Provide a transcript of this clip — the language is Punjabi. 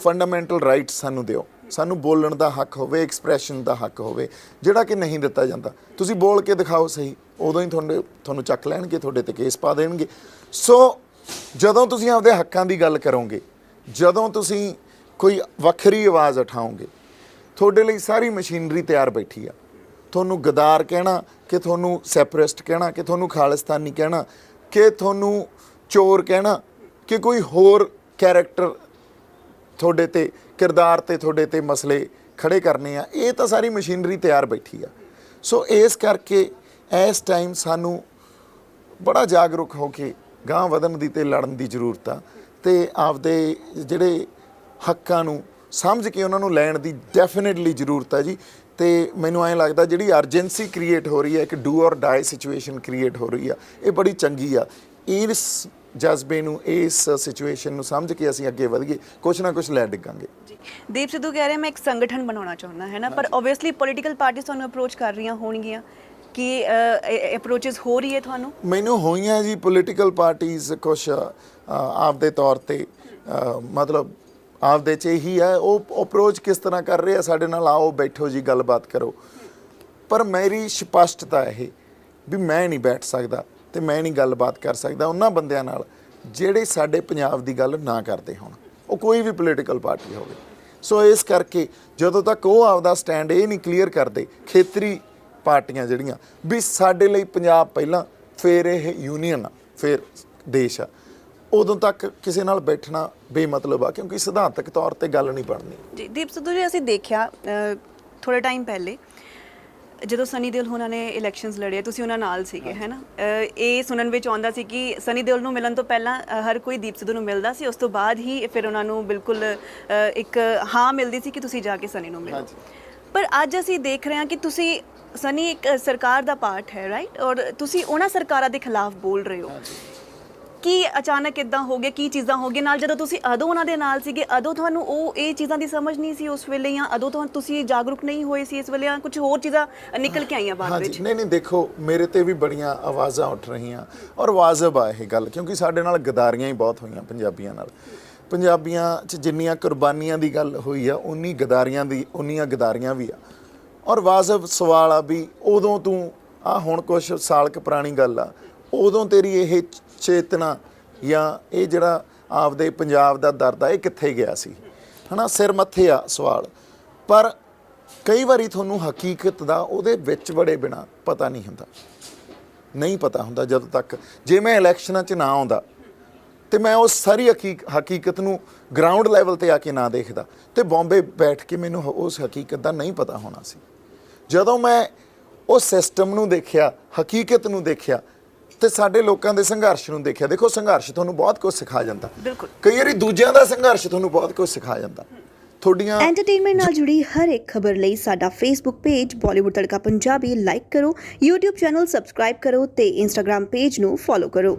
ਫੰਡਾਮੈਂਟਲ ਰਾਈਟਸ ਸਾਨੂੰ ਦਿਓ। ਸਾਨੂੰ ਬੋਲਣ ਦਾ ਹੱਕ ਹੋਵੇ ਐਕਸਪ੍ਰੈਸ਼ਨ ਦਾ ਹੱਕ ਹੋਵੇ, ਜਿਹੜਾ ਕਿ ਨਹੀਂ ਦਿੱਤਾ ਜਾਂਦਾ। ਤੁਸੀਂ ਬੋਲ ਕੇ ਦਿਖਾਓ ਸਹੀ। ਉਦੋਂ ਹੀ ਤੁਹਾਡੇ, ਤੁਹਾਨੂੰ ਚੱਕ ਲੈਣਗੇ, ਤੁਹਾਡੇ ਤੇ ਕੇਸ ਪਾ ਦੇਣਗੇ। ਸੋ ਜਦੋਂ ਤੁਸੀਂ ਆਪਦੇ ਹੱਕਾਂ ਦੀ ਗੱਲ ਕਰੋਗੇ, ਜਦੋਂ ਤੁਸੀਂ ਕੋਈ ਵੱਖਰੀ ਆਵਾਜ਼ ਉਠਾਓਗੇ, ਤੁਹਾਡੇ ਲਈ ਸਾਰੀ ਮਸ਼ੀਨਰੀ ਤਿਆਰ ਬੈਠੀ ਆ। ਤੁਹਾਨੂੰ ਗਦਾਰ ਕਹਿਣਾ, ਕਿ ਤੁਹਾਨੂੰ ਸੈਪਰੇਸਟ ਕਹਿਣਾ, ਕਿ ਤੁਹਾਨੂੰ ਖਾਲਿਸਤਾਨੀ ਕਹਿਣਾ, ਕਿ ਤੁਹਾਨੂੰ ਚੋਰ ਕਹਿਣਾ, ਕਿ ਕੋਈ ਹੋਰ ਕੈਰੈਕਟਰ ਤੁਹਾਡੇ ਤੇ, ਕਿਰਦਾਰ ਤੇ ਤੁਹਾਡੇ ਤੇ ਮਸਲੇ ਖੜੇ ਕਰਨੇ ਆ, ਇਹ ਤਾਂ ਸਾਰੀ ਮਸ਼ੀਨਰੀ ਤਿਆਰ ਬੈਠੀ ਆ। ਸੋ ਇਸ ਕਰਕੇ ਇਸ ਟਾਈਮ ਸਾਨੂੰ ਬੜਾ ਜਾਗਰੂਕ ਹੋ ਕੇ ਗਾਂ ਵਧਣ ਦੀ ਤੇ ਲੜਨ ਦੀ ਜ਼ਰੂਰਤ ਆ ਤੇ ਆਪਦੇ ਜਿਹੜੇ ਹੱਕਾਂ ਨੂੰ ਸਮਝ ਕੇ ਉਹਨਾਂ ਨੂੰ ਲੈਣ ਦੀ ਡੈਫੀਨਿਟਲੀ ਜ਼ਰੂਰਤ ਆ ਜੀ। ਤੇ ਮੈਨੂੰ ਐਂ ਲੱਗਦਾ ਜਿਹੜੀ ਅਰਜੈਂਸੀ ਕ੍ਰੀਏਟ ਹੋ ਰਹੀ ਹੈ, ਇੱਕ ਡੂ ਔਰ ਡਾਈ ਸਿਚੁਏਸ਼ਨ ਕ੍ਰੀਏਟ ਹੋ ਰਹੀ ਆ, ਇਹ ਬੜੀ ਚੰਗੀ ਆ। ਇਸ ਜਜ਼ਬੇ ਨੂੰ ਇਸ ਸਿਚੁਏਸ਼ਨ ਨੂੰ ਸਮਝ ਕੇ ਅਸੀਂ ਅੱਗੇ ਵਧੀਏ ਕੁਛ ਨਾ ਕੁਛ ਲੈ ਡਿੱਗਾਂਗੇ। ਜੀ ਦੀਪ ਸਿੱਧੂ ਕਹਿ ਰਹੇ ਮੈਂ ਇੱਕ ਸੰਗਠਨ ਬਣਾਉਣਾ ਚਾਹੁੰਦਾ ਹੈ ਨਾ? ਪਰ ਆਬਵੀਅਸਲੀ ਪੋਲੀਟੀਕਲ ਪਾਰਟੀਆਂ ਤੁਹਾਨੂੰ ਅਪਰੋਚ ਕਰ ਰਹੀਆਂ ਹੋਣਗੀਆਂ। ਕਿ ਅਪਰੋਚਸ ਹੋ ਰਹੀ ਹੈ ਤੁਹਾਨੂੰ? ਮੈਨੂੰ ਹੋਈਆਂ ਜੀ ਪੋਲੀਟੀਕਲ ਪਾਰਟੀਆਂ ਕੁਛ ਅ, ਆਪਦੇ ਤੌਰ ਤੇ ਮਤਲਬ ਆਪਦੇ ਚ ਇਹੀ ਹੈ ਉਹ ਅਪਰੋਚ ਕਿਸ ਤਰ੍ਹਾਂ ਕਰ ਰਹੇ ਆ ਸਾਡੇ ਨਾਲ ਆਓ ਬੈਠੋ ਜੀ ਗੱਲਬਾਤ ਕਰੋ। ਪਰ ਮੇਰੀ ਸਪਸ਼ਟਤਾ ਇਹ ਵੀ ਮੈਂ ਨਹੀਂ ਬੈਠ ਸਕਦਾ। ਤੇ ਮੈਂ ਨਹੀਂ ਗੱਲਬਾਤ ਕਰ ਸਕਦਾ ਉਹਨਾਂ ਬੰਦਿਆਂ ਨਾਲ ਜਿਹੜੇ ਸਾਡੇ ਪੰਜਾਬ ਦੀ ਗੱਲ ਨਾ ਕਰਦੇ ਹੋਣ। ਉਹ ਕੋਈ ਵੀ ਪੋਲੀਟੀਕਲ ਪਾਰਟੀ ਹੋਵੇ। ਸੋ ਇਸ ਕਰਕੇ ਜਦੋਂ ਤੱਕ ਉਹ ਆਪਦਾ ਸਟੈਂਡ ਇਹ ਨਹੀਂ ਕਲੀਅਰ ਕਰਦੇ ਖੇਤਰੀ ਪਾਰਟੀਆਂ ਜਿਹੜੀਆਂ ਵੀ ਸਾਡੇ ਲਈ ਪੰਜਾਬ ਪਹਿਲਾਂ ਫਿਰ ਇਹ ਯੂਨੀਅਨ ਆ ਫਿਰ ਦੇਸ਼ ਆ ਉਦੋਂ ਤੱਕ ਕਿਸੇ ਨਾਲ ਬੈਠਣਾ ਬੇਮਤਲਬ ਆ ਕਿਉਂਕਿ ਸਿਧਾਂਤਕ ਤੌਰ ਤੇ ਗੱਲ ਨਹੀਂ ਬਣਨੀ। ਜੀ ਦੀਪ ਸਿੱਧੂ ਜੀ ਅਸੀਂ ਦੇਖਿਆ ਅ, ਥੋੜੇ ਟਾਈਮ ਪਹਿਲੇ ਜਦੋਂ ਸਨੀ ਦਿਓਲ ਉਹਨਾਂ ਨੇ ਇਲੈਕਸ਼ਨਸ ਲੜੇ ਤੁਸੀਂ ਉਹਨਾਂ ਨਾਲ ਸੀਗੇ ਹੈ। ਨਾ ਇਹ ਸੁਣਨ ਵਿੱਚ ਆਉਂਦਾ ਸੀ ਕਿ ਸਨੀ ਦਿਓਲ ਨੂੰ ਮਿਲਣ ਤੋਂ ਪਹਿਲਾਂ ਹਰ ਕੋਈ ਦੀਪ ਸਿੱਧੂ ਨੂੰ ਮਿਲਦਾ ਸੀ ਉਸ ਤੋਂ ਬਾਅਦ ਹੀ ਫਿਰ ਉਹਨਾਂ ਨੂੰ ਬਿਲਕੁਲ ਇੱਕ ਹਾਂ ਮਿਲਦੀ ਸੀ ਕਿ ਤੁਸੀਂ ਜਾ ਕੇ ਸਨੀ ਨੂੰ ਮਿਲੋ। ਪਰ ਅੱਜ ਅਸੀਂ ਦੇਖ ਰਹੇ ਹਾਂ ਕਿ ਤੁਸੀਂ ਸਨੀ ਇੱਕ ਸਰਕਾਰ ਦਾ ਪਾਰਟ ਹੈ ਰਾਈਟ ਔਰ ਤੁਸੀਂ ਉਹਨਾਂ ਸਰਕਾਰਾਂ ਦੇ ਖਿਲਾਫ ਬੋਲ ਰਹੇ ਹੋ। ਕੀ ਅਚਾਨਕ ਇਦਾਂ ਹੋ ਗਿਆ ਕੀ ਚੀਜ਼ਾਂ ਹੋ ਗਈਆਂ? ਨਾਲ ਜਦੋਂ ਤੁਸੀਂ ਅਦੋਂ ਉਹਨਾਂ ਦੇ ਨਾਲ ਸੀਗੇ ਅਦੋਂ ਤੁਹਾਨੂੰ ਉਹ ਇਹ ਚੀਜ਼ਾਂ ਦੀ ਸਮਝ ਨਹੀਂ ਸੀ ਉਸ ਵੇਲੇ ਜਾਂ ਅਦੋਂ ਤੁਹਾਨੂੰ ਤੁਸੀਂ ਜਾਗਰੂਕ ਨਹੀਂ ਹੋਏ ਸੀ ਇਸ ਵੇਲੇ ਜਾਂ ਕੁਝ ਹੋਰ ਚੀਜ਼ਾਂ ਨਿਕਲ ਕੇ ਆਈਆਂ ਬਾਅਦ ਵਿੱਚ? ਨਹੀਂ ਨਹੀਂ ਦੇਖੋ ਮੇਰੇ ਤੇ ਵੀ ਬੜੀਆਂ ਆਵਾਜ਼ਾਂ ਉੱਠ ਰਹੀਆਂ ਔਰ ਵਾਜਬ ਆ ਇਹ ਗੱਲ ਕਿਉਂਕਿ ਸਾਡੇ ਨਾਲ ਗਦਾਰੀਆਂ ਹੀ ਬਹੁਤ ਹੋਈਆਂ ਪੰਜਾਬੀਆਂ ਨਾਲ। ਪੰਜਾਬੀਆਂ 'ਚ ਜਿੰਨੀਆਂ ਕੁਰਬਾਨੀਆਂ ਦੀ ਗੱਲ ਹੋਈ ਆ ਉਨੀ ਗਦਾਰੀਆਂ ਦੀ ਉਨੀਆਂ ਗਦਾਰੀਆਂ ਵੀ ਆ। ਔਰ ਵਾਜਬ ਸਵਾਲ ਆ ਵੀ ਉਦੋਂ ਤੂੰ ਆ ਹੁਣ ਕੁਛ ਸਾਲ ਕੁ ਪੁਰਾਣੀ ਗੱਲ ਆ ਉਦੋਂ ਤੇਰੀ ਇਹ ਚੇਤਨਾ ਜਾਂ ਇਹ ਜਿਹੜਾ ਆਪਦੇ ਪੰਜਾਬ ਦਾ ਦਰਦ ਆ, ਇਹ ਕਿੱਥੇ ਗਿਆ ਸੀ? ਹਨਾ, ਸਿਰ ਮੱਥੇ ਆ ਸਵਾਲ। ਪਰ ਕਈ ਵਾਰੀ ਤੁਹਾਨੂੰ ਹਕੀਕਤ ਦਾ ਉਹਦੇ ਵਿੱਚ ਬੜੇ ਬਿਨਾ ਪਤਾ ਨਹੀਂ ਹੁੰਦਾ। ਨਹੀਂ ਪਤਾ ਹੁੰਦਾ ਜਦੋਂ ਤੱਕ ਜੇ ਮੈਂ ਇਲੈਕਸ਼ਨਾਂ 'ਚ ਨਾ ਆਉਂਦਾ ਤੇ ਮੈਂ ਉਸ ਸਾਰੀ ਹਕੀਕ, ਹਕੀਕਤ ਨੂੰ ਗਰਾਊਂਡ ਲੈਵਲ ਤੇ ਆ ਕੇ ਨਾ ਦੇਖਦਾ ਤੇ ਬੰਬੇ ਬੈਠ ਕੇ ਮੈਨੂੰ ਹ- ਉਸ ਹਕੀਕਤ ਦਾ ਨਹੀਂ ਪਤਾ ਹੋਣਾ ਸੀ। ਜਦੋਂ ਮੈਂ ਉਹ ਸਿਸਟਮ ਨੂੰ ਦੇਖਿਆ, ਹਕੀਕਤ ਨੂੰ ਦੇਖਿਆ ਤੇ ਸਾਡੇ ਲੋਕਾਂ ਦੇ ਸੰਘਰਸ਼ ਨੂੰ ਦੇਖਿਆ। ਦੇਖੋ ਸੰਘਰਸ਼ ਤੁਹਾਨੂੰ ਬਹੁਤ ਕੁਝ ਸਿਖਾ ਜਾਂਦਾ। ਬਿਲਕੁਲ। ਕਈ ਵਾਰੀ ਦੂਜਿਆਂ ਦਾ ਸੰਘਰਸ਼ ਤੁਹਾਨੂੰ ਬਹੁਤ ਕੁਝ ਸਿਖਾ ਜਾਂਦਾ। ਤੁਹਾਡੀਆਂ ਐਂਟਰਟੇਨਮੈਂਟ ਨਾਲ ਜੁੜੀ ਹਰ ਇੱਕ ਖਬਰ ਲਈ ਸਾਡਾ Facebook page Bollywood Tadka Punjabi like ਕਰੋ YouTube ਚੈਨਲ ਸਬਸਕ੍ਰਾਈਬ ਕਰੋ ਤੇ Instagram ਪੇਜ ਨੂੰ ਫੋਲੋ ਕਰੋ।